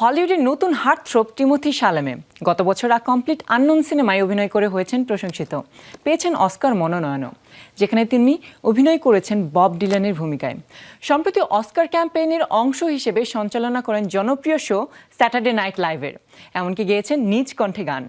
হলিউডের নতুন heart হার্টথ্রোপ Timothy সালামে গত বছর আ কমপ্লিট আননোন সিনেমায় অভিনয় করে হয়েছেন প্রশংসিত। পেয়েছেন অস্কার মনোনয়নও, যেখানে তিনি অভিনয় করেছেন বব ডিলানের ভূমিকায়। সম্প্রতি অস্কার ক্যাম্পেইনের অংশ হিসেবে সঞ্চালনা করেন জনপ্রিয় শো স্যাটারডে নাইট লাইভের, এমনকি গেয়েছেন নিজ কণ্ঠে গান।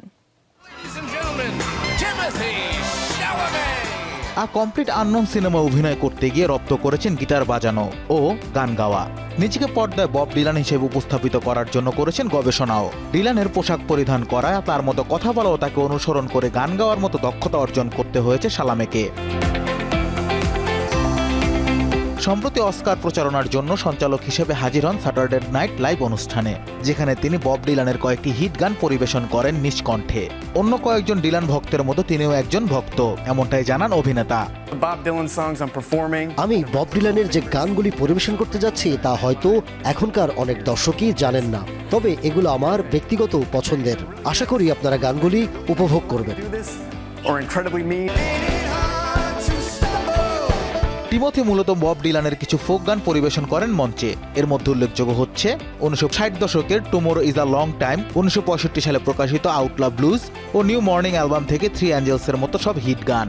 আ কমপ্লিট আননোন সিনেমা অভিনয় করতে গিয়ে রপ্ত করেছেন গিটার বাজানো ও গান গাওয়া। নিজেকে পর্দায় বব ডিলান হিসেবে উপস্থাপিত করার জন্য করেছেন গবেষণাও। ডিলানের পোশাক পরিধান করা তার মতো কথা বলাও তাকে অনুসরণ করে গান গাওয়ার মতো দক্ষতা অর্জন করতে হয়েছে সালামেকে। সম্প্রতি অস্কার প্রচারণার জন্য সঞ্চালক হিসেবে হাজির হন স্যাটারডে নাইট লাইভ অনুষ্ঠানে যেখানে তিনি বব ডিলানের কয়েকটি হিট গান পরিবেশন করেন নিজ কণ্ঠে অন্য কয়েকজন ডিলান ভক্তের মতো তিনিও একজন ভক্ত এমনটাই জানান অভিনেতা। Bob Dylan songs I'm performing. আমি বব ডিলানের যে গানগুলি পরিবেশন করতে যাচ্ছি তা হয়তো এখনকার অনেক দর্শকই জানেন না। তবে এগুলো আমার ব্যক্তিগত পছন্দের। আশা করি আপনারা গানগুলি উপভোগ করবেন। টিমোথি মূলত বব ডিলানের কিছু ফোক গান পরিবেশন করেন মঞ্চে এর মধ্যে উল্লেখযোগ্য হচ্ছে উনিশশো ষাট দশকের tomorrow is a long time উনিশশো পঁয়ষট্টি সালে প্রকাশিত আউটলা ব্লুজ ও নিউ মর্নিং অ্যালবাম থেকে থ্রি অ্যাঞ্জেলসের মতো সব হিট গান.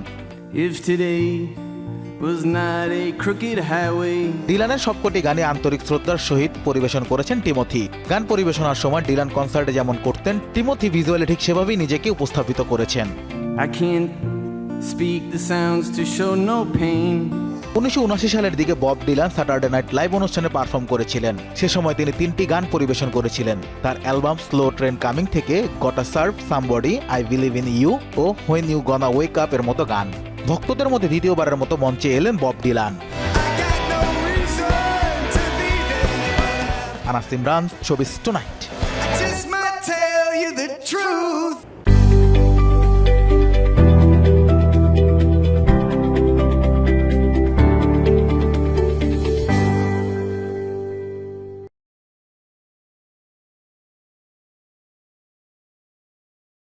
ডিলানের সবকটি গানে আন্তরিক শ্রদ্ধার সহিত পরিবেশন করেছেন টিমোথি গান পরিবেশনার সময় ডিলান কনসার্টে যেমন করতেন টিমোথি ভিজুয়ালি ঠিক সেভাবেই নিজেকে উপস্থাপিত করেছেন I can't speak the sounds to show no pain. উনিশশো সালের দিকে Bob Dylan Saturday night live অনুষ্ঠানে পারফর্ম করেছিলেন। সে সময় তিনি তিনটি গান পরিবেশন করেছিলেন। তার অ্যালবাম স্লো ট্রেন কামিং থেকে gotta serve, somebody, I believe in you O when you gonna wake up এর মতো গান। ভক্তদের মধ্যে দ্বিতীয়বারের মতো মঞ্চে এলেন Bob Dylan. Anas Imran, showbiz tonight.